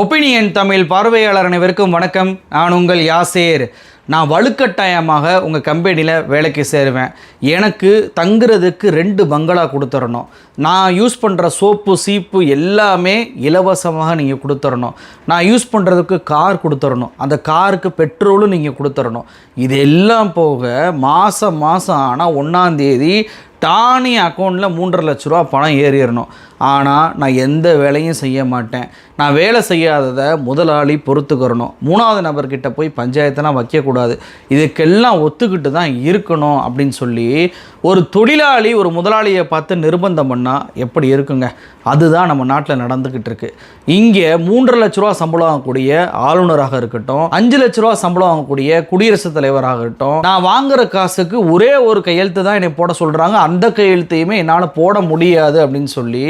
Opinion Tamil பார்வையாளர் அனைவருக்கும் வணக்கம். நான் உங்கள் யாசேர். நான் வலுக்கட்டாயமாக உங்கள் கம்பெனியில் வேலைக்கு சேருவேன். எனக்கு தங்குறதுக்கு ரெண்டு பங்களா கொடுத்துடணும் நான் யூஸ் பண்ணுற சோப்பு சீப்பு எல்லாமே இலவசமாக நீங்கள் கொடுத்துடணும் நான் யூஸ் பண்ணுறதுக்கு கார் கொடுத்துடணும் அந்த காருக்கு பெட்ரோலும் நீங்கள் கொடுத்துடணும் இது எல்லாம் போக மாதம் மாதம் ஆனால் ஒன்றாந்தேதி டானி அக்கௌண்ட்டில் மூன்றரை லட்ச ரூபா பணம் ஏறிடணும் ஆனால் நான் எந்த வேலையும் செய்ய மாட்டேன். நான் வேலை செய்யாததை முதலாளி பொறுத்துக்கிறணும். மூணாவது நபர்கிட்ட போய் பஞ்சாயத்தெல்லாம் வைக்கக்கூடாது. இதுக்கெல்லாம் ஒத்துக்கிட்டு தான் இருக்கணும் அப்படின்னு சொல்லி ஒரு தொழிலாளி ஒரு முதலாளியை பார்த்து நிர்பந்தம் பண்ணால் எப்படி இருக்குங்க? அதுதான் நம்ம நாட்டில் நடந்துக்கிட்டு இருக்கு. இங்கே மூன்றரை லட்ச ரூபா சம்பளம் வாங்கக்கூடிய ஆளுநராக இருக்கட்டும் அஞ்சு லட்ச ரூபா சம்பளம் வாங்கக்கூடிய குடியரசுத் தலைவராக இருக்கட்டும் நான் வாங்குற காசுக்கு ஒரே ஒரு கையெழுத்து தான் என்னை போட சொல்கிறாங்க அந்த கையெழுத்தையுமே என்னால் போட முடியாது அப்படின்னு சொல்லி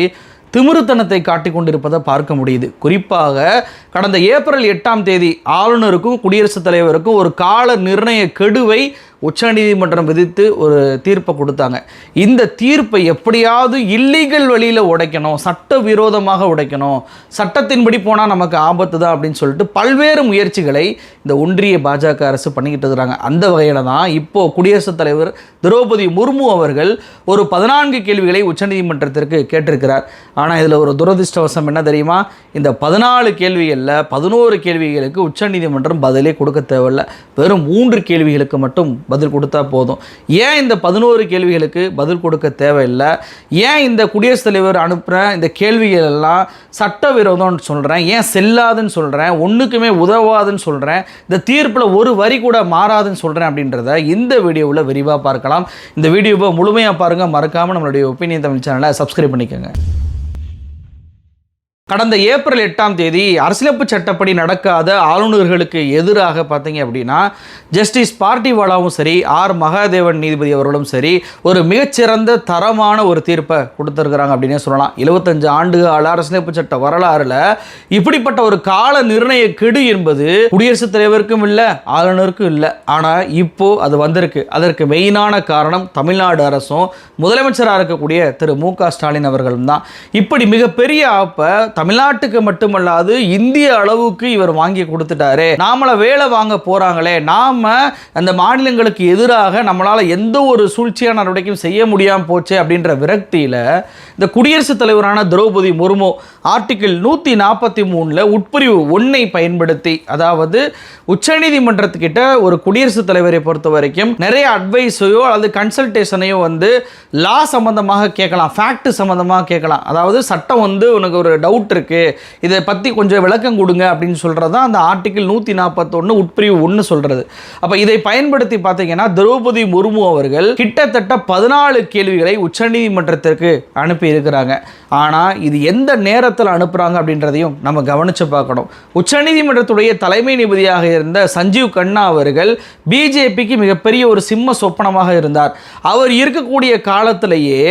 திமிருத்தனத்தை காட்டிக் கொண்டிருப்பதை பார்க்க முடியுது. குறிப்பாக கடந்த ஏப்ரல் எட்டாம் தேதி ஆளுநருக்கும் குடியரசுத் தலைவருக்கும் ஒரு கால நிர்ணய கெடுவை உச்சநீதிமன்றம் விதித்து ஒரு தீர்ப்பை கொடுத்தாங்க. இந்த தீர்ப்பை எப்படியாவது இல்லீகல் வழியில் உடைக்கணும் சட்ட விரோதமாக உடைக்கணும் சட்டத்தின்படி போனால் நமக்கு ஆபத்து தான் அப்படின்னு சொல்லிட்டு பல்வேறு முயற்சிகளை இந்த ஒன்றிய பாஜக அரசு பண்ணிக்கிட்டு இருக்கிறாங்க. அந்த வகையில் தான் இப்போது குடியரசுத் தலைவர் திரௌபதி முர்மு அவர்கள் ஒரு பதினான்கு கேள்விகளை உச்சநீதிமன்றத்திற்கு கேட்டிருக்கிறார். ஆனால் இதில் ஒரு துரதிர்ஷ்டவசம் என்ன தெரியுமா? இந்த பதினாலு கேள்விகளில் பதினோரு கேள்விகளுக்கு உச்சநீதிமன்றம் பதிலே கொடுக்க தேவையில்லை. வெறும் மூன்று கேள்விகளுக்கு மட்டும் பதில் கொடுத்தா போதும். ஏன் இந்த பதினோரு கேள்விகளுக்கு பதில் கொடுக்க தேவையில்லை? ஏன் இந்த குடியரசுத் தலைவர் அனுப்புகிற இந்த கேள்விகள் எல்லாம் சட்டவிரோதம்னு சொல்கிறேன் ஏன் செல்லாதுன்னு சொல்கிறேன் ஒன்றுக்குமே உதவாதுன்னு சொல்கிறேன் இந்த தீர்ப்பில் ஒரு வரி கூட மாறாதுன்னு சொல்கிறேன் அப்படின்றத இந்த வீடியோவில் விரிவாக பார்க்கலாம். இந்த வீடியோவை முழுமையாக பாருங்கள் மறக்காமல் நம்மளுடைய ஒப்பீனியன் தமிழ் சேனலை சப்ஸ்கிரைப் பண்ணிக்கோங்க. கடந்த ஏப்ரல் எட்டாம் தேதி அரசியலமைப்பு சட்டப்படி நடக்காத ஆளுநர்களுக்கு எதிராக பார்த்தீங்க அப்படின்னா ஜஸ்டிஸ் பார்ட்டிவாலாவும் சரி ஆர். மகாதேவன் நீதிபதி அவர்களும் சரி ஒரு மிகச்சிறந்த தரமான ஒரு தீர்ப்பை கொடுத்துருக்குறாங்க அப்படின்னே சொல்லலாம். எழுபத்தஞ்சு ஆண்டுகால அரசியலமைப்பு சட்ட வரலாறுல இப்படிப்பட்ட ஒரு கால நிர்ணய கெடு என்பது குடியரசுத் தலைவருக்கும் இல்லை ஆளுநருக்கும் இல்லை. ஆனால் இப்போ அது வந்திருக்கு. அதற்கு மெயினான காரணம் தமிழ்நாடு அரசும் முதலமைச்சராக இருக்கக்கூடிய திரு மு க ஸ்டாலின் அவர்களும் தான் இப்படி மிகப்பெரிய ஆப்பை தமிழ்நாட்டுக்கு மட்டுமல்லாது இந்திய அளவுக்கு இவர் வாங்கி கொடுத்துட்டாரு. நாமள வேலை வாங்க போறாங்களே நாம அந்த மாநிலங்களுக்கு எதிராக நம்மளால எந்த ஒரு சூழ்ச்சியான நடவடிக்கையும் செய்ய முடியாம போச்சு அப்படின்ற விரக்தியில இந்த குடியரசுத் தலைவரான திரௌபதி முர்மு ஆர்டிக்கிள் நூற்றி நாற்பத்தி மூணில் உட்பிரிவு ஒன்னை பயன்படுத்தி அதாவது உச்சநீதிமன்றத்துக்கிட்ட ஒரு குடியரசுத் தலைவரை பொறுத்த வரைக்கும் நிறைய அட்வைஸையோ அல்லது கன்சல்டேஷனையோ வந்து லா சம்பந்தமாக கேட்கலாம் ஃபேக்ட் சம்பந்தமாக கேட்கலாம். அதாவது சட்டம் வந்து உனக்கு ஒரு டவுட் இருக்கு. இதை பற்றி கொஞ்சம் விளக்கம் கொடுங்க அப்படின்னு சொல்கிறது தான் அந்த ஆர்டிக்கிள் நூற்றி நாற்பத்தொன்று உட்பிரிவு ஒன்று சொல்கிறது அப்போ இதை பயன்படுத்தி பார்த்தீங்கன்னா திரௌபதி முர்மு அவர்கள் கிட்டத்தட்ட பதினாலு கேள்விகளை உச்சநீதிமன்றத்திற்கு அனுப்பி இருக்கிறாங்க ஆனால் இது எந்த நேரத்தில் அனுப்புகிறாங்க அப்படின்றதையும் நம்ம கவனித்து பார்க்கணும். உச்சநீதிமன்றத்துடைய தலைமை நீதிபதியாக இருந்த சஞ்சீவ் கண்ணா அவர்கள் பிஜேபிக்கு மிகப்பெரிய ஒரு சிம்ம சொப்பனமாக இருந்தார். அவர் இருக்கக்கூடிய காலத்திலேயே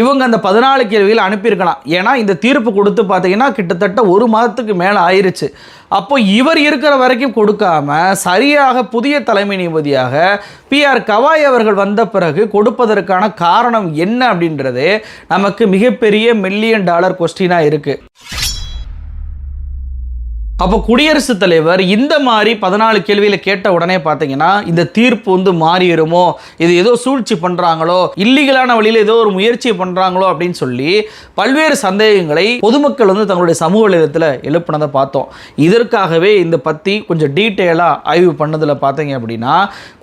இவங்க அந்த பதினாலு கேள்விகள் அனுப்பியிருக்கலாம். ஏன்னா இந்த தீர்ப்பு கொடுத்து பார்த்தீங்கன்னா கிட்டத்தட்ட ஒரு மாதத்துக்கு மேலே ஆயிருச்சு. அப்போ இவர் இருக்கிற வரைக்கும் கொடுக்காம சரியாக புதிய தலைமை நீதிபதியாக பி ஆர் கவாய் அவர்கள் வந்த பிறகு கொடுப்பதற்கான காரணம் என்ன அப்படின்றது நமக்கு மிகப்பெரிய மில்லியன் டாலர் கொஸ்டினாக இருக்குது அப்போ குடியரசுத் தலைவர் இந்த மாதிரி பதினாலு கேள்வியில் கேட்ட உடனே பார்த்தீங்கன்னா இந்த தீர்ப்பு வந்து மாறிடுமோ? இது ஏதோ சூழ்ச்சி பண்ணுறாங்களோ இல்லீகலான வழியில் ஏதோ ஒரு முயற்சி பண்ணுறாங்களோ அப்படின்னு சொல்லி பல்வேறு சந்தேகங்களை பொதுமக்கள் வந்து தங்களுடைய சமூக வலைதளத்தில் எழுப்பினதை பார்த்தோம். இதற்காகவே இந்த பற்றி கொஞ்சம் டீட்டெயிலாக ஆய்வு பண்ணதில் பார்த்தீங்க அப்படின்னா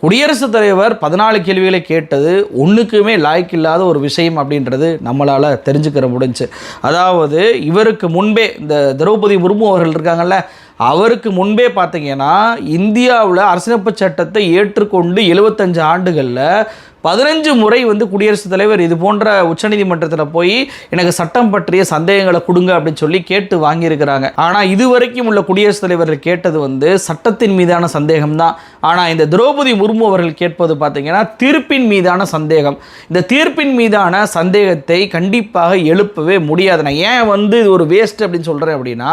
குடியரசுத் தலைவர் பதினாலு கேள்விகளை கேட்டது ஒன்றுக்குமே லாய்க்கு இல்லாத ஒரு விஷயம் அப்படின்றது நம்மளால் தெரிஞ்சுக்கிற முடிஞ்சு. அதாவது இவருக்கு முன்பே இந்த திரௌபதி முர்மு அவர்கள் இருக்காங்கல்ல அவருக்கு முன்பே பார்த்தீங்கன்னா இந்தியாவில் அரசியலமைப்பு சட்டத்தை ஏற்றுக்கொண்டு எழுபத்தஞ்சு ஆண்டுகளில் பதினஞ்சு முறை வந்து குடியரசுத் தலைவர் இது போன்ற உச்சநீதிமன்றத்தில் போய் எனக்கு சட்டம் பற்றிய சந்தேகங்களை கொடுங்க அப்படின்னு சொல்லி கேட்டு வாங்கியிருக்கிறாங்க. ஆனால் இதுவரைக்கும் உள்ள குடியரசுத் தலைவர்கள் கேட்டது வந்து சட்டத்தின் மீதான சந்தேகம் தான் ஆனால் இந்த திரௌபதி முர்மு அவர்கள் கேட்பது பார்த்தீங்கன்னா தீர்ப்பின் மீதான சந்தேகம். இந்த தீர்ப்பின் மீதான சந்தேகத்தை கண்டிப்பாக எழுப்பவே முடியாது. நான் ஏன் வந்து இது ஒரு வேஸ்ட் அப்படின்னு சொல்கிறேன் அப்படின்னா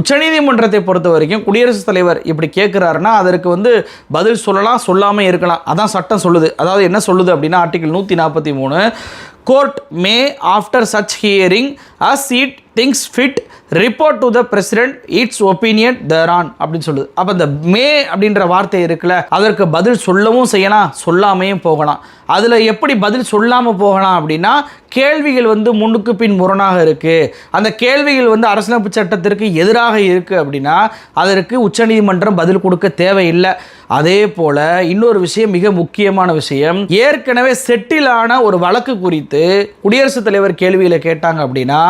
உச்சநீதிமன்றத்தை பொறுத்த வரைக்கும் குடியரசுத் தலைவர் இப்படி கேட்குறாருன்னா அதற்கு வந்து பதில் சொல்லலாம் சொல்லாமல் இருக்கலாம். அதான் சட்டம் சொல்லுது. அதாவது என்ன சொல்லுது அப்படின்னா ஆர்டிகல் நூற்றி நாற்பத்தி மூணு court may after such hearing as it thinks fit report to the president its opinion thereon அப்படின்னு சொல்லுது. அப்போ இந்த மே அப்படின்ற வார்த்தை இருக்குல்ல அதற்கு பதில் சொல்லவும் செய்யலாம் சொல்லாமையும் போகலாம். அதில் எப்படி பதில் சொல்லாமல் போகலாம் அப்படின்னா கேள்விகள் வந்து முன்னுக்கு பின் முரணாக இருக்குது அந்த கேள்விகள் வந்து அரசியலமைப்பு சட்டத்திற்கு எதிராக இருக்குது அப்படின்னா அதற்கு உச்சநீதிமன்றம் பதில் கொடுக்க தேவையில்லை. அதே போல் இன்னொரு விஷயம் மிக முக்கியமான விஷயம் ஏற்கனவே செட்டிலான ஒரு வழக்கு குறித்து குடியரசுத் தலைவர் கேள்விகளை கேட்டாங்க அப்படின்னா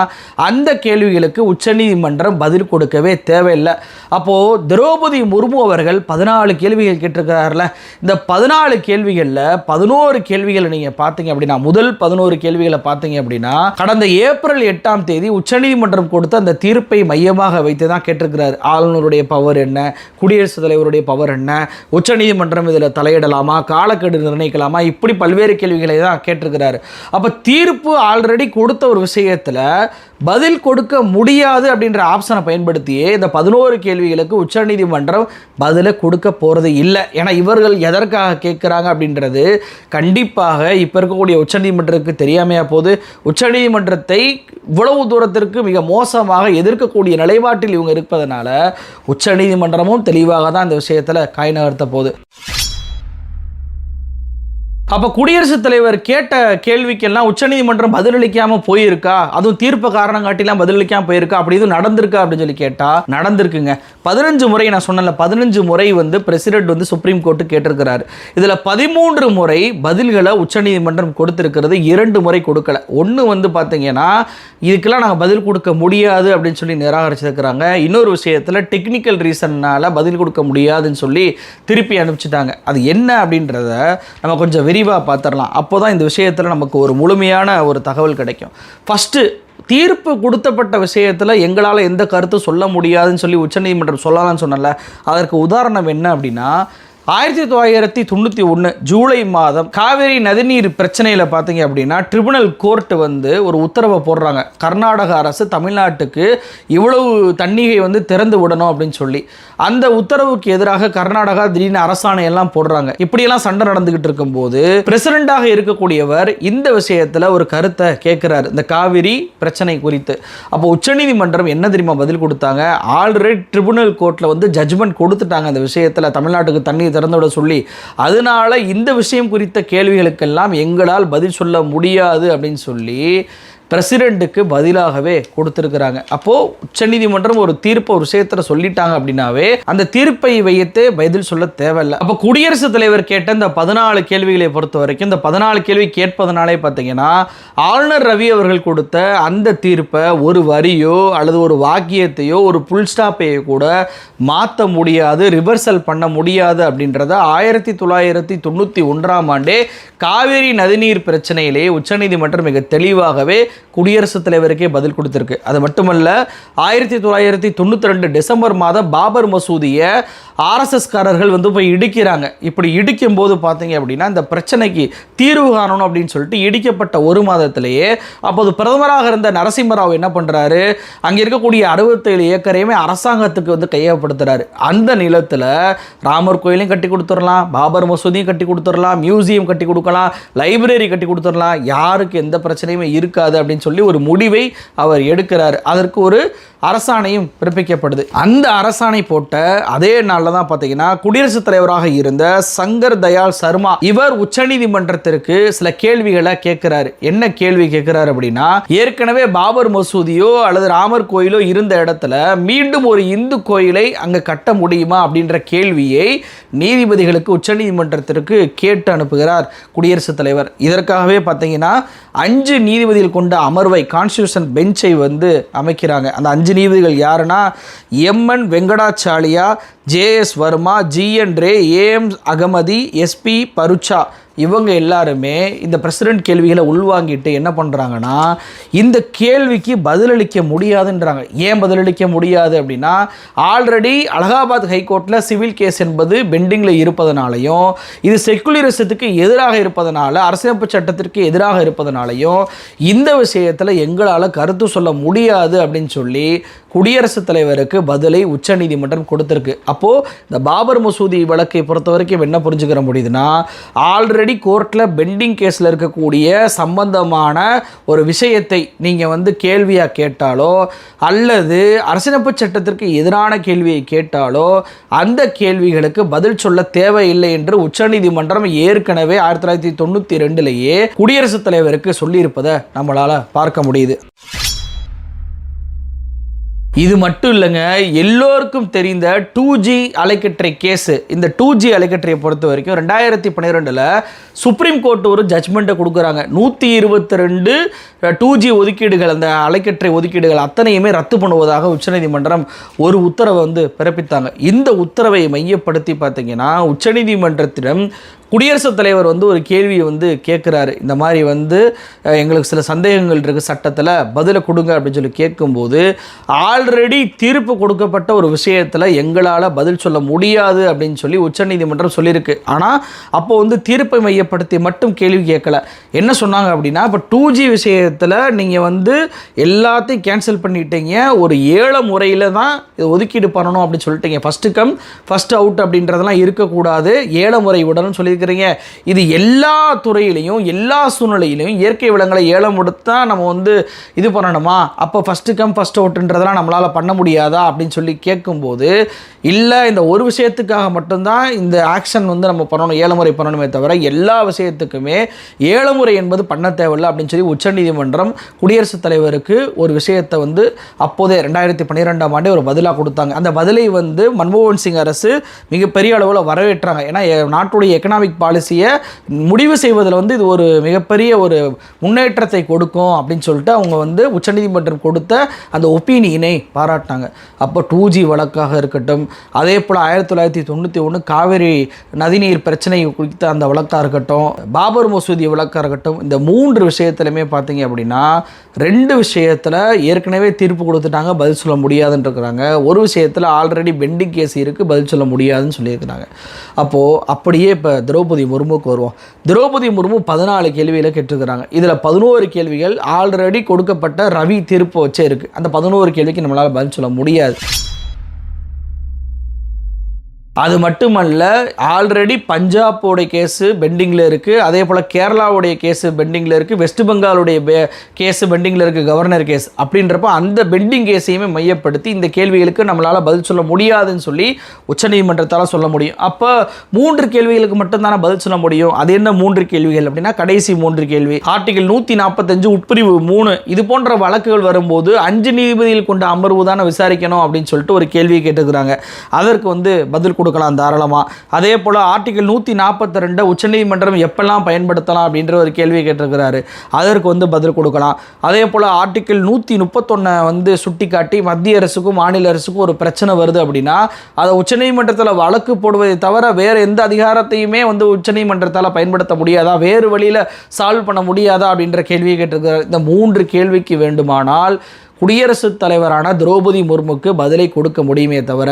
அந்த கேள்விகளுக்கு உச்சநீதிமன்றம் பதில் கொடுக்கவே தேவையில்லை. அப்போது திரௌபதி முர்மு அவர்கள் பதினாலு கேள்விகள் கேட்டிருக்கிறார்ல. இந்த பதினாலு கேள்விகளில் பதினோரு கேள்விகளை நீங்கள் பார்த்தீங்க அப்படின்னா முதல் பதினோரு கேள்விகளை பார்த்தீங்க அப்படின்னா கடந்த ஏப்ரல் எட்டாம் தேதி உச்சநீதிமன்றம் கொடுத்த அந்த தீர்ப்பை மையமாக வைத்து தான் கேட்டிருக்கிறார். ஆளுநருடைய பவர் என்ன? குடியரசுத் தலைவருடைய பவர் என்ன? உச்சநீதிமன்றம் இதில் தலையிடலாமா? காலக்கெடு நிர்ணயிக்கலாமா? இப்படி பல்வேறு கேள்விகளை தான் கேட்டிருக்கிறாரு. அப்போ தீர்ப்பு ஆல்ரெடி கொடுத்த ஒரு விஷயத்தில் பதில் கொடுக்க முடியாது அப்படின்ற ஆப்ஷனை பயன்படுத்தியே இந்த பதினோரு கேள்விகளுக்கு உச்சநீதிமன்றம் பதிலை கொடுக்க போகிறது இல்லை. ஏன்னா இவர்கள் எதற்காக கேட்குறாங்க அப்படின்றது கண்டிப்பாக இப்போ இருக்கக்கூடிய உச்சநீதிமன்றத்துக்கு தெரியாமையா போது உச்சநீதிமன்றத்தை இவ்வளவு தூரத்திற்கு மிக மோசமாக எதிர்க்கக்கூடிய நிலைப்பாட்டில் இவங்க இருப்பதனால உச்சநீதிமன்றமும் தெளிவாக தான் இந்த விஷயத்தில் காய் நகர்த்த போகுது. அப்போ குடியரசுத் தலைவர் கேட்ட கேள்விக்கெல்லாம் உச்சநீதிமன்றம் பதிலளிக்காமல் போயிருக்கா? அதுவும் தீர்ப்பு காரணம் காட்டிலாம் பதிலளிக்காமல் போயிருக்கா? அப்படி இதுவும் நடந்திருக்கா? அப்படின்னு சொல்லி கேட்டால் நடந்திருக்குங்க. பதினஞ்சு முறை நான் சொன்னல பதினஞ்சு முறை வந்து பிரசிடென்ட் வந்து சுப்ரீம் கோர்ட்டு கேட்டிருக்கிறாரு. இதில் பதிமூன்று முறை பதில்களை உச்சநீதிமன்றம் கொடுத்துருக்கிறது இரண்டு முறை கொடுக்கல. ஒன்று வந்து பார்த்தீங்கன்னா இதுக்கெல்லாம் நாங்கள் பதில் கொடுக்க முடியாது அப்படின்னு சொல்லி நிராகரிச்சிருக்கிறாங்க. இன்னொரு விஷயத்தில் டெக்னிக்கல் ரீசன்னால் பதில் கொடுக்க முடியாதுன்னு சொல்லி திருப்பி அனுப்பிச்சிட்டாங்க. அது என்ன அப்படின்றத நம்ம கொஞ்சம் விரிவாக பார்த்துடலாம் அப்போ தான் இந்த விஷயத்தில் நமக்கு ஒரு முழுமையான ஒரு தகவல் கிடைக்கும். ஃபஸ்ட்டு தீர்ப்பு கொடுத்தப்பட்ட விஷயத்தில் எங்களால் எந்த கருத்தும் சொல்ல முடியாதுன்னு சொல்லி உச்சநீதிமன்றம் சொல்லலாம்னு சொன்னல அதற்கு உதாரணம் என்ன அப்படின்னா ஆயிரத்தி தொள்ளாயிரத்தி தொண்ணூற்றி ஒன்று ஜூலை மாதம் காவேரி நதிநீர் பிரச்சனையில் பார்த்தீங்க அப்படின்னா ட்ரிபுனல் கோர்ட்டு வந்து ஒரு உத்தரவை போடுறாங்க. கர்நாடக அரசு தமிழ்நாட்டுக்கு இவ்வளவு தண்ணீரை வந்து திறந்து விடணும் அப்படின்னு சொல்லி. அந்த உத்தரவுக்கு எதிராக கர்நாடகா திடீர்னு அரசாணை எல்லாம் போடுறாங்க. இப்படியெல்லாம் சண்டை நடந்துகிட்டு இருக்கும்போது பிரசிடண்டாக இருக்கக்கூடியவர் இந்த விஷயத்தில் ஒரு கருத்தை கேட்குறாரு இந்த காவிரி பிரச்சனை குறித்து. அப்போ உச்சநீதிமன்றம் என்ன தெரியுமா பதில் கொடுத்தாங்க? ஆல்ரெடி ட்ரிபுனல் கோர்ட்டில் வந்து ஜட்ஜ்மெண்ட் கொடுத்துட்டாங்க. அந்த விஷயத்தில் தமிழ்நாட்டுக்கு தண்ணீர் திறந்து விட சொல்லி அதனால இந்த விஷயம் குறித்த கேள்விகளுக்கெல்லாம் எங்களால் பதில் சொல்ல முடியாது அப்படின்னு சொல்லி பிரசிடெண்ட்டுக்கு பதிலாகவே கொடுத்துருக்குறாங்க. அப்போது உச்சநீதிமன்றம் ஒரு தீர்ப்பை ஒரு விஷயத்தில் சொல்லிட்டாங்க அப்படின்னாவே அந்த தீர்ப்பை வைத்து பதில் சொல்ல தேவையில்லை. அப்போ குடியரசுத் தலைவர் கேட்ட இந்த பதினாலு கேள்விகளை பொறுத்த வரைக்கும் இந்த பதினாலு கேள்வி கேட்பதனாலே பார்த்தீங்கன்னா ஆளுநர் ரவி அவர்கள் கொடுத்த அந்த தீர்ப்பை ஒரு வரியோ அல்லது ஒரு வாக்கியத்தையோ ஒரு புல் ஸ்டாப்பையோ கூட மாற்ற முடியாது ரிவர்சல் பண்ண முடியாது அப்படின்றத ஆயிரத்தி தொள்ளாயிரத்தி தொண்ணூற்றி ஒன்றாம் ஆண்டே காவிரி நதிநீர் பிரச்சனையிலே உச்சநீதிமன்றம் மிக தெளிவாகவே குடியரசுத் தலைவருக்கே பதில் கொடுத்துருக்கு. அது மட்டுமல்ல ஆயிரத்தி தொள்ளாயிரத்தி தொண்ணூற்றி ரெண்டு டிசம்பர் மாதம் பாபர் மசூதியை ஆர்எஸ்எஸ்காரர்கள் வந்து போய் இடிக்கிறாங்க. இப்படி இடிக்கும் போது பார்த்தீங்க அப்படின்னா இந்த பிரச்சனைக்கு தீர்வு காணணும் அப்படின்னு சொல்லிட்டு இடிக்கப்பட்ட ஒரு மாதத்திலேயே அப்போது பிரதமராக இருந்த நரசிம்மராவ் என்ன பண்ணுறாரு அங்கே இருக்கக்கூடிய அறுபத்தேழு ஏக்கரையுமே அரசாங்கத்துக்கு வந்து கையகப்படுத்துறாரு. அந்த நிலத்தில் ராமர் கோயிலையும் கட்டி கொடுத்துடலாம் பாபர் மசூதியும் கட்டி கொடுத்துடலாம் மியூசியம் கட்டி கொடுக்கலாம் லைப்ரரி கட்டி கொடுத்துடலாம். யாருக்கு எந்த பிரச்சனையுமே இருக்காது அப்படின்னு அப்படின்னு சொல்லி ஒரு முடிவை அவர் எடுக்கிறார். அதற்கு ஒரு அரசாணையும் பிறப்பிக்கப்படுது. அந்த அரசாணை போட்ட அதே நாளில் தான் பார்த்தீங்கன்னா குடியரசுத் தலைவராக இருந்த சங்கர் தயாள் சர்மா இவர் உச்சநீதிமன்றத்திற்கு சில கேள்விகளை கேட்கிறாரு. என்ன கேள்வி கேட்கிறாரு அப்படின்னா ஏற்கனவே பாபர் மசூதியோ அல்லது ராமர் கோயிலோ இருந்த இடத்துல மீண்டும் ஒரு இந்து கோயிலை அங்கே கட்ட முடியுமா அப்படின்ற கேள்வியை நீதிபதிகளுக்கு உச்சநீதிமன்றத்திற்கு கேட்டு அனுப்புகிறார் குடியரசுத் தலைவர். இதற்காகவே பார்த்தீங்கன்னா அஞ்சு நீதிபதிகள் கொண்ட அமர்வை கான்ஸ்டியூஷன் பெஞ்சை வந்து அமைக்கிறாங்க. அந்த அஞ்சு நீதிபதிகள் யாருன்னா M N Venkatachaliah J S Verma G N Ray A M Ahmadi S P Bharucha இவங்க எல்லாருமே இந்த பிரசிடென்ட் கேள்விகளை உள்வாங்கிட்டு என்ன பண்ணுறாங்கன்னா இந்த கேள்விக்கு பதிலளிக்க முடியாதுன்றாங்க. ஏன் பதிலளிக்க முடியாது அப்படின்னா ஆல்ரெடி அலகாபாத் ஹைகோர்ட்டில் சிவில் கேஸ் என்பது பெண்டிங்கில் இருப்பதனாலையும் இது செக்குலரிசத்துக்கு எதிராக இருப்பதனால அரசியலமைப்பு சட்டத்திற்கு எதிராக இருப்பதனாலையும் இந்த விஷயத்தில் எங்களால் கருத்து சொல்ல முடியாது அப்படின்னு சொல்லி குடியரசுத் தலைவருக்கு பதிலை உச்சநீதிமன்றம் கொடுத்துருக்கு. அப்போது இந்த பாபர் மசூதி வழக்கை பொறுத்த வரைக்கும் என்ன புரிஞ்சுக்கிற முடியுதுன்னா ஆல்ரெடி ஆல்ரெடி கோர்ட்டில் பெண்டிங் கேஸில் இருக்கக்கூடிய சம்பந்தமான ஒரு விஷயத்தை நீங்கள் வந்து கேள்வியாக கேட்டாலோ அல்லது அரசியலமைப்பு சட்டத்திற்கு எதிரான கேள்வியை கேட்டாலோ அந்த கேள்விகளுக்கு பதில் சொல்ல தேவையில்லை என்று உச்சநீதிமன்றம் ஏற்கனவே ஆயிரத்தி தொள்ளாயிரத்தி தொண்ணூற்றி ரெண்டுலேயே குடியரசுத் தலைவருக்கு சொல்லியிருப்பதை நம்மளால் பார்க்க முடியுது. இது மட்டும் இல்லைங்க எல்லோருக்கும் தெரிந்த டூ ஜி அலைக்கற்றை கேஸு. இந்த டூ ஜி அலைக்கற்றையை பொறுத்த வரைக்கும் ரெண்டாயிரத்தி பன்னிரெண்டில் சுப்ரீம் கோர்ட் ஒரு ஜட்ஜ்மெண்ட்டை கொடுக்குறாங்க. நூற்றி இருபத்தி ரெண்டு டூ ஜி ஒதுக்கீடுகள் அந்த அலைக்கற்றை ஒதுக்கீடுகள் அத்தனையுமே ரத்து பண்ணுவதாக உச்சநீதிமன்றம் ஒரு உத்தரவை வந்து பிறப்பித்தாங்க. இந்த உத்தரவை மையப்படுத்தி பார்த்தீங்கன்னா உச்சநீதிமன்றத்திடம் குடியரசுத் தலைவர் வந்து ஒரு கேள்வியை வந்து கேட்குறாரு. இந்த மாதிரி வந்து எங்களுக்கு சில சந்தேகங்கள் இருக்குது சட்டத்தில் பதிலை கொடுங்க அப்படின்னு சொல்லி கேட்கும்போது ஆல்ரெடி தீர்ப்பு கொடுக்கப்பட்ட ஒரு விஷயத்தில் எங்களால் பதில் சொல்ல முடியாது அப்படின்னு சொல்லி உச்சநீதிமன்றம் சொல்லியிருக்கு. ஆனால் அப்போ வந்து தீர்ப்பை மையப்படுத்தி மட்டும் கேள்வி கேட்கல. என்ன சொன்னாங்க அப்படின்னா இப்போ டூ ஜி விஷயத்தில் நீங்கள் வந்து எல்லாத்தையும் கேன்சல் பண்ணிட்டீங்க. ஒரு ஏழை முறையில் தான் இது ஒதுக்கீடு பண்ணணும் அப்படின்னு சொல்லிட்டீங்க. ஃபஸ்ட்டு கம் ஃபஸ்ட் அவுட் அப்படின்றதெல்லாம் இருக்கக்கூடாது. ஏழை முறை விடணும்னு சொல்லியிருக்கிறீங்க இது எல்லா துறையிலையும் எல்லா சூழ்நிலையிலையும் இயற்கை வளங்களை ஏலம் கொடுத்தா நம்ம வந்து இது பண்ணணுமா? அப்போ ஃபஸ்ட்டு கம் ஃபஸ்ட் அவுட்ன்றதெல்லாம் நம்மளால் பண்ண முடியாதா? அப்படின்னு சொல்லி கேட்கும்போது இல்லை இந்த ஒரு விஷயத்துக்காக மட்டும்தான் இந்த ஆக்ஷன் வந்து நம்ம பண்ணணும் ஏலமுறை பண்ணணுமே தவிர எல்லா விஷயத்துக்குமே ஏலமுறை என்பது பண்ண தேவையில்லை அப்படின்னு சொல்லி உச்சநீதிமன்றம் குடியரசுத் தலைவருக்கு ஒரு விஷயத்தை வந்து அப்போதே ரெண்டாயிரத்தி பன்னிரெண்டாம் ஆண்டே ஒரு பதிலாக கொடுத்தாங்க. அந்த பதிலை வந்து மன்மோகன் சிங் அரசு மிகப்பெரிய அளவில் வரவேற்றாங்க. ஏன்னா நாட்டுடைய எக்கனாமிக் பாலிசியை முடிவு செய்வதில் வந்து இது ஒரு மிகப்பெரிய ஒரு முன்னேற்றத்தை கொடுக்கும் அப்படின்னு சொல்லிட்டு அவங்க வந்து உச்சநீதிமன்றம் கொடுத்த அந்த ஒப்பீனியனை பாராட்டினாங்க. அப்போ டூ ஜி வழக்காக இருக்கட்டும் அதே போல் ஆயிரத்தி தொள்ளாயிரத்தி தொண்ணூற்றி ஒன்று காவிரி நதிநீர் பிரச்சனை குறித்த அந்த வழக்காக இருக்கட்டும் பாபர் மசூதி வழக்காக இருக்கட்டும் இந்த மூன்று விஷயத்துலையுமே பார்த்தீங்க அப்படின்னா ரெண்டு விஷயத்தில் ஏற்கனவே தீர்ப்பு கொடுத்துட்டாங்க பதில் சொல்ல முடியாதுன்னு இருக்கிறாங்க. ஒரு விஷயத்தில் ஆல்ரெடி பெண்டிங் கேஸ் இருக்குது பதில் சொல்ல முடியாதுன்னு சொல்லியிருக்கிறாங்க. அப்போது அப்படியே இப்போ திரௌபதி முர்முக்கு வருவோம். திரௌபதி முர்மு பதினாலு கேள்வியில் கேட்டிருக்கிறாங்க. இதில் பதினோரு கேள்விகள் ஆல்ரெடி கொடுக்கப்பட்ட ரவி தீர்ப்பு வச்சே இருக்குது அந்த பதினோரு கேள்விக்கு நம்மளால் பதில் சொல்ல முடியாது. அது மட்டுமல்ல ஆல்ரெடி பஞ்சாபோடைய கேஸு பெண்டிங்கில் இருக்குது அதே போல் கேரளாவுடைய கேஸு பெண்டிங்கில் இருக்குது வெஸ்ட் பெங்காலுடைய பே கேஸு பெண்டிங்கில் இருக்குது கவர்னர் கேஸ். அப்படின்றப்ப அந்த பெண்டிங் கேஸையுமே மையப்படுத்தி இந்த கேள்விகளுக்கு நம்மளால் பதில் சொல்ல முடியாதுன்னு சொல்லி உச்சநீதிமன்றத்தால் சொல்ல முடியும். அப்போ மூன்று கேள்விகளுக்கு மட்டும்தானே பதில் சொல்ல முடியும்? அது என்ன மூன்று கேள்விகள் அப்படின்னா கடைசி மூன்று கேள்வி. ஆர்டிகல் நூற்றி நாற்பத்தஞ்சு உட்பிரிவு மூணு. இது போன்ற வழக்குகள் வரும்போது அஞ்சு நீதிபதிகள் கொண்ட அமர்வு தானே விசாரிக்கணும் அப்படின்னு சொல்லிட்டு ஒரு கேள்வியை கேட்டுக்கிறாங்க அதற்கு வந்து பதில் கொடுக்கலாம் தாராளமாக அதே போல் ஆர்டிகல் நூற்றி நாற்பத்தி ரெண்டை உச்சநீதிமன்றம் எப்பெல்லாம் பயன்படுத்தலாம் அப்படின்ற ஒரு கேள்வி கேட்டிருக்கிறாரு. அதற்கு வந்து பதில் கொடுக்கலாம். அதே போல் ஆர்டிகல் நூற்றி முப்பத்தொன்னை வந்து சுட்டிக்காட்டி மத்திய அரசுக்கும் மாநில அரசுக்கும் ஒரு பிரச்சனை வருது அப்படின்னா அதை உச்சநீதிமன்றத்தில் வழக்கு போடுவதை தவிர வேறு எந்த அதிகாரத்தையுமே வந்து உச்சநீதிமன்றத்தால் பயன்படுத்த முடியாதா? வேறு வழியில் சால்வ் பண்ண முடியாதா? அப்படின்ற கேள்வியை கேட்டிருக்கிறார். இந்த மூன்று கேள்விக்கு வேண்டுமானால் குடியரசுத் தலைவரான திரௌபதி முர்முக்கு பதிலை கொடுக்க முடியுமே தவிர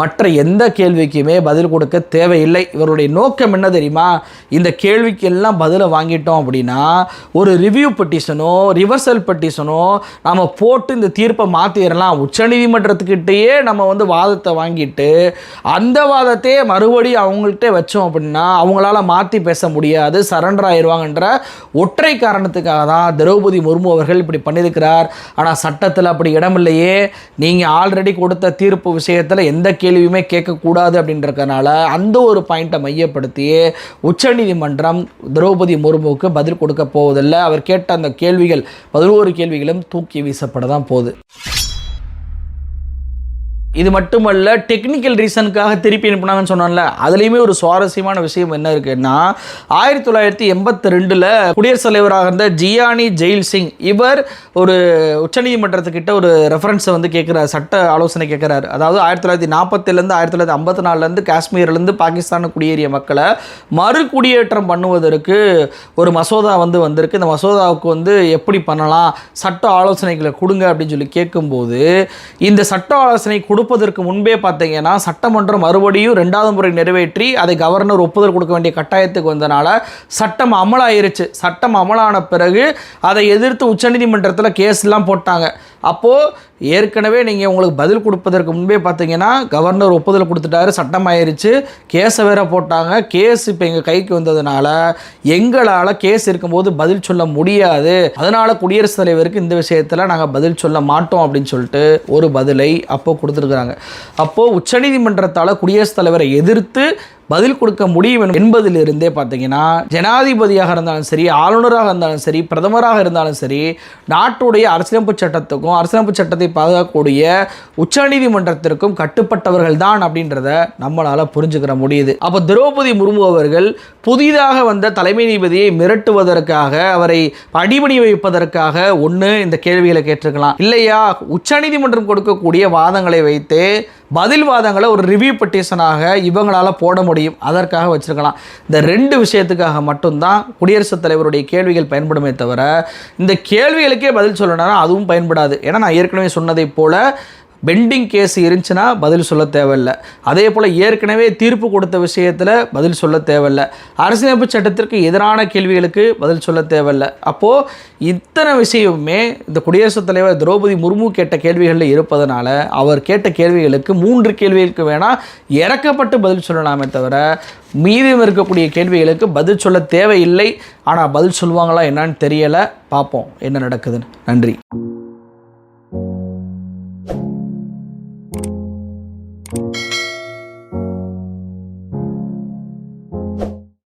மற்ற எந்த கேள்விக்குமே பதில் கொடுக்க தேவையில்லை. இவருடைய நோக்கம் என்ன தெரியுமா? இந்த கேள்விக்கு எல்லாம் பதிலை வாங்கிட்டோம் அப்படின்னா ஒரு ரிவ்யூ பெட்டிஷனோ ரிவர்சல் பெட்டிஷனோ நம்ம போட்டு இந்த தீர்ப்பை மாற்றிடலாம் உச்சநீதிமன்றத்துக்கிட்டேயே நம்ம வந்து வாதத்தை வாங்கிட்டு அந்த வாதத்தையே மறுபடியும் அவங்கள்ட்ட வச்சோம் அப்படின்னா அவங்களால மாற்றி பேச முடியாது. சரண்டர் ஆயிடுவாங்கன்ற ஒற்றை காரணத்துக்காக தான் திரௌபதி முர்மு அவர்கள் இப்படி பண்ணியிருக்கிறார். ஆனால் சட்ட சட்டத்தில் அப்படி இடமில்லையே நீங்கள் ஆல்ரெடி கொடுத்த தீர்ப்பு விஷயத்தில் எந்த கேள்வியுமே கேட்கக்கூடாது அப்படின்றதுனால அந்த ஒரு பாயிண்ட்டை மையப்படுத்தி உச்சநீதிமன்றம் திரௌபதி முர்முவுக்கு பதில் கொடுக்க போவதில்லை. அவர் கேட்ட அந்த கேள்விகள் பதினோரு கேள்விகளும் தூக்கி வீசப்பட தான் போகுது. இது மட்டுமல்ல டெக்னிக்கல் ரீசனுக்காக திருப்பி அனுப்புனாங்கன்னு சொன்னான்ல அதுலேயுமே ஒரு சுவாரஸ்யமான விஷயம் என்ன இருக்குன்னா ஆயிரத்தி தொள்ளாயிரத்தி எண்பத்தி ரெண்டில் குடியரசுத் தலைவராக இருந்த ஜியானி ஜெயில் சிங் இவர் ஒரு உச்சநீதிமன்றத்துக்கிட்ட ஒரு ரெஃபரன்ஸை வந்து கேட்குறாரு சட்ட ஆலோசனை கேட்குறாரு. அதாவது ஆயிரத்தி தொள்ளாயிரத்தி நாற்பத்திலேருந்து ஆயிரத்தி தொள்ளாயிரத்தி ஐம்பத்தி நாலுலேருந்து காஷ்மீர்லேருந்து பாகிஸ்தான் குடியேறிய மக்களை மறு குடியேற்றம் பண்ணுவதற்கு ஒரு மசோதா வந்து வந்திருக்கு. இந்த மசோதாவுக்கு வந்து எப்படி பண்ணலாம் சட்ட ஆலோசனைகளை கொடுங்க அப்படின்னு சொல்லி கேட்கும்போது இந்த சட்ட ஆலோசனை கொடு கொடுப்பதற்கு முன்பே பார்த்தீங்கன்னா சட்டமன்றம் மறுபடியும் ரெண்டாவது முறை நிறைவேற்றி அதை கவர்னர் ஒப்புதல் கொடுக்க வேண்டிய கட்டாயத்துக்கு வந்தனால சட்டம் அமலாயிருச்சு. சட்டம் அமலான பிறகு அதை எதிர்த்து உச்சநீதிமன்றத்தில் கேஸ்லாம் போட்டாங்க. அப்போது ஏற்கனவே நீங்கள் உங்களுக்கு பதில் கொடுப்பதற்கு முன்பே பார்த்தீங்கன்னா கவர்னர் ஒப்புதல் கொடுத்துட்டாரு சட்டம் ஆயிடுச்சு கேஸை வேற போட்டாங்க. கேஸ் இப்போ எங்கள் கைக்கு வந்ததுனால எங்களால் கேஸ் இருக்கும்போது பதில் சொல்ல முடியாது. அதனால் குடியரசுத் தலைவருக்கு இந்த விஷயத்தில் நாங்கள் பதில் சொல்ல மாட்டோம் அப்படின்னு சொல்லிட்டு ஒரு பதிலை அப்போது கொடுத்துருக்குறாங்க. அப்போது உச்சநீதிமன்றத்தால் குடியரசுத் தலைவரை எதிர்த்து பதில் கொடுக்க முடியும் என்பதிலிருந்தே பார்த்தீங்கன்னா ஜனாதிபதியாக இருந்தாலும் சரி ஆளுநராக இருந்தாலும் சரி பிரதமராக இருந்தாலும் சரி நாட்டுடைய அரசியலமைப்பு சட்டத்துக்கும் அரசியலமைப்பு சட்டத்தை பாதுகாக்கக்கூடிய உச்சநீதிமன்றத்திற்கும் கட்டுப்பட்டவர்கள் தான் அப்படின்றத நம்மளால் புரிஞ்சுக்கிற முடியுது. அப்போ திரௌபதி முர்மு அவர்கள் புதிதாக வந்த தலைமை நீதிபதியை மிரட்டுவதற்காக அவரை அடிபணி வைப்பதற்காக ஒன்று இந்த கேள்விகளை கேட்டிருக்கலாம். இல்லையா? உச்சநீதிமன்றம் கொடுக்கக்கூடிய வாதங்களை வைத்து பதில் வாதங்களை ஒரு ரிவ்யூ பெட்டிஷனாக இவங்களால் போட முடியும். அதற்காக வச்சிருக்கலாம். இந்த ரெண்டு விஷயத்துக்காக மட்டும்தான் குடியரசுத் தலைவருடைய கேள்விகள் பயன்படுமே தவிர இந்த கேள்விகளுக்கே பதில் சொல்லணும்னா அதுவும் பயன்படாது. ஏன்னா நான் ஏற்கனவே சொன்னதைப் போல் பெண்டிங் கேஸ் இருந்துச்சுன்னா பதில் சொல்ல தேவையில்லை. அதே போல் ஏற்கனவே தீர்ப்பு கொடுத்த விஷயத்தில் பதில் சொல்ல தேவையில்லை. அரசியலமைப்பு சட்டத்திற்கு எதிரான கேள்விகளுக்கு பதில் சொல்ல தேவையில்லை. அப்போது இத்தனை விஷயமுமே இந்த குடியரசுத் தலைவர் திரௌபதி முர்மு கேட்ட கேள்விகளில் இருப்பதனால அவர் கேட்ட கேள்விகளுக்கு மூன்று கேள்விகளுக்கு வேணால் இறக்கப்பட்டு பதில் சொல்லலாமே தவிர மீதியும் இருக்கக்கூடிய கேள்விகளுக்கு பதில் சொல்ல தேவையில்லை. ஆனால் பதில் சொல்லுவாங்களா என்னன்னு தெரியலை. பார்ப்போம் என்ன நடக்குதுன்னு. நன்றி.